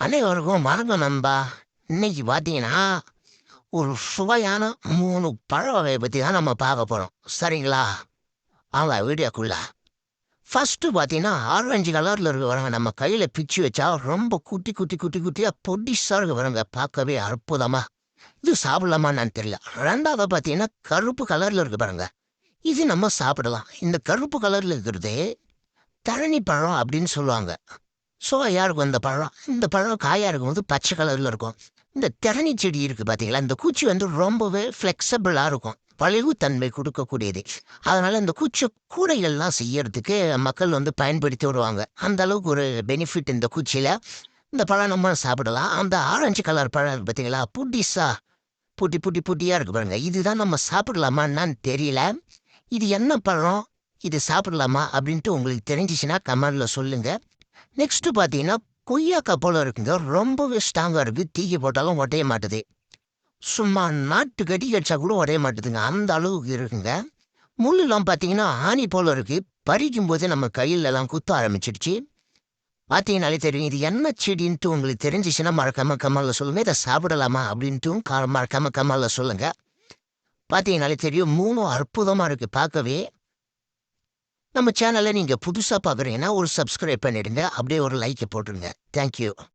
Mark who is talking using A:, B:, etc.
A: அனைவருக்கும் வணக்கம் நண்பா இன்னைக்கு பார்த்தீங்கன்னா ஒரு சுவையான மூணு பழ வகையை பற்றி தான் நம்ம பார்க்க போகிறோம் சரிங்களா? அவங்க வீடியோக்குள்ள. ஃபஸ்ட்டு பார்த்தீங்கன்னா ஆரஞ்சு கலரில் இருக்க வரங்க நம்ம கையில் பிச்சு வச்சா ரொம்ப குட்டி குட்டி குட்டி குட்டியாக பொடிசாக இருக்க வரங்க பார்க்கவே அற்புதமாக இது சாப்பிடலாமான்னு தெரியல. ரெண்டாவது பார்த்தீங்கன்னா கருப்பு கலரில் இருக்கு பாருங்க. இது நம்ம சாப்பிடலாம். இந்த கருப்பு கலரில் இருக்கிறதே தரணி பழம் அப்படின்னு சொல்லுவாங்க. சுவையாக இருக்கும் இந்த பழம். இந்த பழம் காயாக இருக்கும்போது பச்சை கலரில் இருக்கும். இந்த திறனி செடி இருக்குது பார்த்தீங்களா இந்த குச்சி வந்து ரொம்பவே ஃப்ளெக்சபிளாக இருக்கும். பழிவுத்தன்மை கொடுக்கக்கூடியது. அதனால் இந்த குச்சி கூடைகள்லாம் செய்யறதுக்கு மக்கள் வந்து பயன்படுத்தி விடுவாங்க அந்த அளவுக்கு ஒரு பெனிஃபிட் இந்த குச்சியில் இந்த பழம் நம்ம சாப்பிடலாம். அந்த ஆரஞ்சு கலர் பழம் இருக்கு பார்த்தீங்களா புட்டிஸா புட்டி புட்டி புட்டியாக இருக்கு பாருங்க. இதுதான் நம்ம சாப்பிடலாமா என்னன்னு தெரியல. இது என்ன பழம்? இது சாப்பிடலாமா? அப்படின்ட்டு உங்களுக்கு தெரிஞ்சிச்சுன்னா கமெண்டில் சொல்லுங்கள் நெக்ஸ்ட்டு பார்த்தீங்கன்னா கொய்யாக்காய் போல இருக்குங்க. ரொம்பவே ஸ்ட்ராங்காக இருக்குது தீக்கி போட்டாலும் உடைய மாட்டுது. சும்மா நாட்டு கடி கடிச்சா கூட உடைய மாட்டுதுங்க. அந்த அளவுக்கு இருக்குங்க. முள்ளெல்லாம் பார்த்தீங்கன்னா ஆணி போல இருக்கு. பறிக்கும் போதே நம்ம கையில எல்லாம் குத்த ஆரம்பிச்சிடுச்சு. பார்த்தீங்கனாலே தெரியும் இது என்ன செடின்ட்டு உங்களுக்கு தெரிஞ்சிச்சுன்னா மறக்காம கமலில் சொல்லுங்கள் இதை சாப்பிடலாமா அப்படின்ட்டும் கா மறக்காம கமலில் சொல்லுங்க. பார்த்தீங்கனாலே தெரியும் மூணும் அற்புதமாக இருக்கு. பார்க்கவே நம்ம சேனலை நீங்கள் புதுசாக பார்க்குறீங்கன்னா ஒரு சப்ஸ்கிரைப் பண்ணிடுங்க. அப்படியே ஒரு லைக்கை போட்டுருங்க. தேங்க்யூ